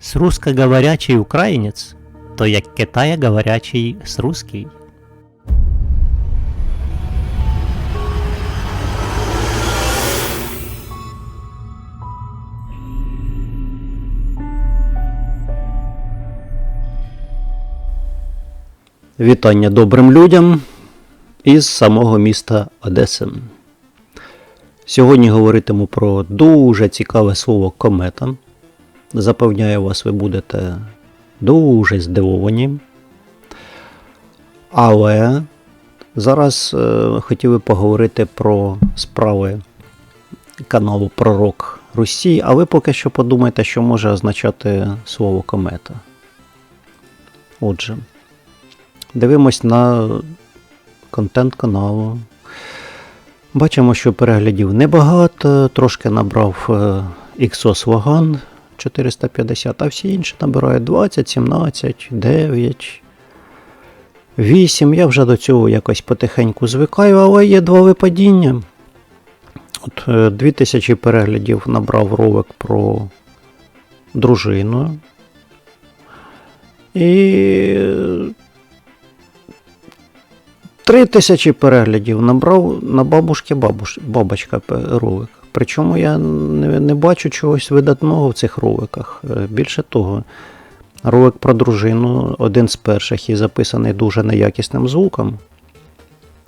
С русскоговорячий українець, то як китая-говорячий с русский. Вітання добрим людям із самого міста Одеси. Сьогодні говоритиму про дуже цікаве слово комета. Запевняю вас, ви будете дуже здивовані. Але зараз е, хотів би поговорити про справи каналу Пророк Русі, а ви поки що подумайте, що може означати слово комета. Отже. Дивимось на контент каналу. Бачимо, що переглядів небагато, трошки набрав е, Xos Logan 450, а всі інші набирають 20, 17, 9, 8. Я вже до цього якось потихеньку звикаю, але є два випадіння. От е, 2000 переглядів набрав ролик про дружину. І Три тисячі переглядів набрав на бабушки бабуш, бабочка ролик. Причому я не, не бачу чогось видатного в цих роликах. Е, Більше того, ролик про дружину один з перших і записаний дуже неякісним звуком.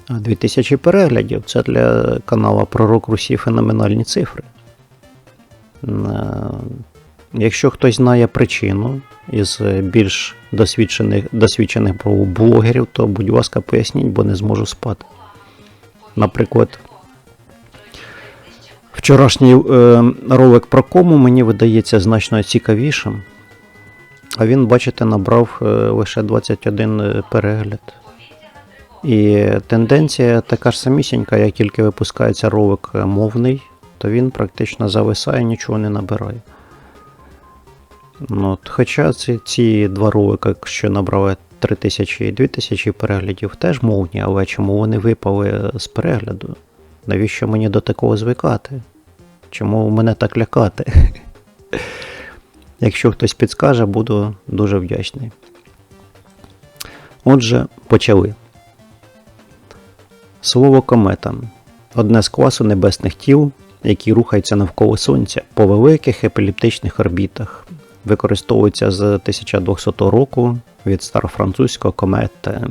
А 2000 переглядів це для канала Пророк Русі феноменальні цифри. Е, Якщо хтось знає причину із більш досвідчених, досвідчених блогерів, то будь ласка, поясніть, бо не зможу спати. Наприклад, вчорашній е, ролик про кому мені видається значно цікавішим. А він, бачите, набрав е, лише 21 перегляд. І тенденція така ж самісінька, як тільки випускається ролик е, мовний, то він практично зависає, нічого не набирає. Ну, от, хоча ці, ці два ролики, що набрали 3000 і 2000 переглядів, теж мовні, але чому вони випали з перегляду? Навіщо мені до такого звикати? Чому мене так лякати? Якщо хтось підскаже, буду дуже вдячний. Отже, почали. Слово комета одне з класу небесних тіл, які рухаються навколо Сонця по великих епіліптичних орбітах. Використовується з 1200 року від старофранцузького комета.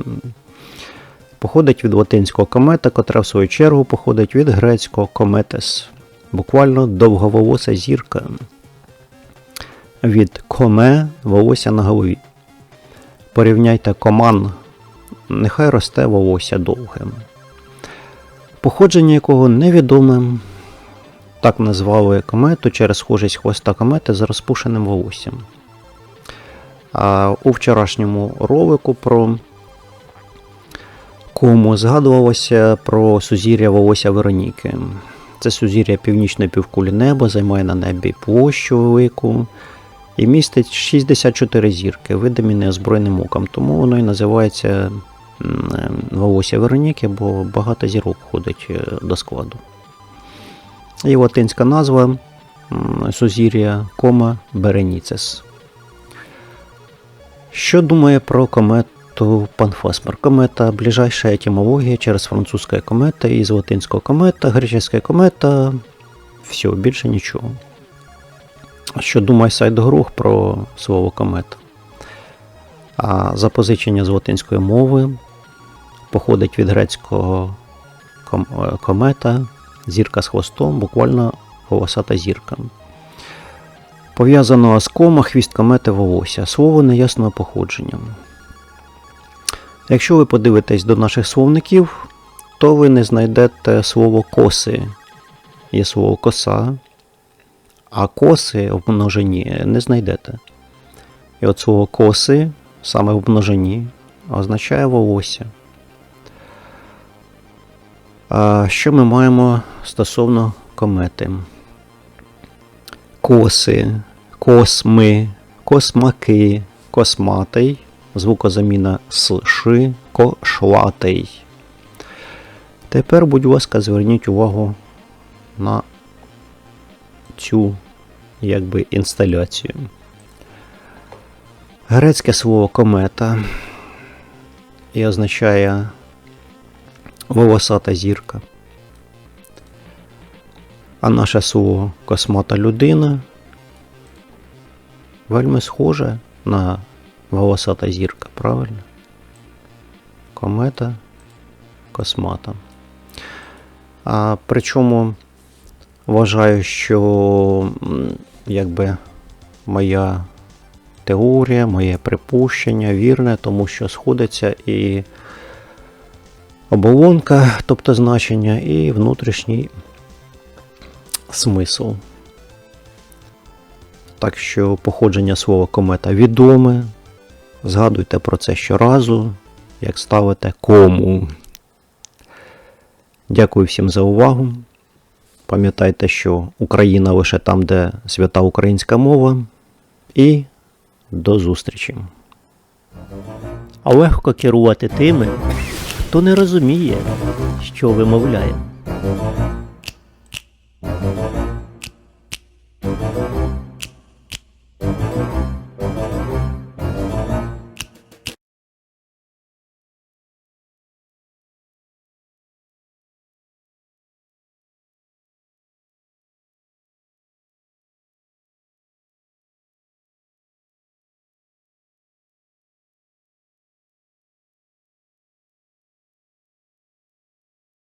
Походить від латинського комета, котра в свою чергу походить від грецького кометес, буквально довговолоса зірка. Від коме волосся на голові. Порівняйте коман, нехай росте волосся довгим. Походження якого невідоме. Так назвали комету через схожість хвоста комети з розпушеним волоссям. А у вчорашньому ролику про кому згадувалося про сузір'я волосся Вероніки. Це сузір'я північної півкулі неба, займає на небі площу велику і містить 64 зірки, видимі неозброєним оком. Тому воно і називається волосся Вероніки, бо багато зірок входить е, до складу. І латинська назва сузір'я Кома Береніцес. Що думає про комету Панфосмер? Комета ближайша етимологія через французька комета із латинського комета, греческая комета. Все, більше нічого. Що думає сайт про слово комета? А запозичення з латинської мови походить від грецького е, комета, зірка з хвостом, буквально волосата зірка. Пов'язаного з кома хвіст комети волосся, слово неясного походження. Якщо ви подивитесь до наших словників, то ви не знайдете слово коси. Є слово коса, а коси в множині не знайдете. І от слово коси саме в множині означає волосся. А що ми маємо стосовно комети? Коси, косми, космаки, косматий, звукозаміна с ши, кошлатий. Тепер, будь ласка, зверніть увагу на цю якби інсталяцію. Грецьке слово комета і означає волосата зірка. А наше слово космата людина вельми схоже на волосата зірка, правильно? Комета, космата. А причому вважаю, що якби моя теорія, моє припущення вірне, тому що сходиться і оболонка, тобто значення, і внутрішній смисл. Так що походження слова комета відоме. Згадуйте про це щоразу, як ставите кому. Дякую всім за увагу. Пам'ятайте, що Україна лише там, де свята українська мова. І до зустрічі. А легко керувати тими, хто не розуміє, що вимовляє.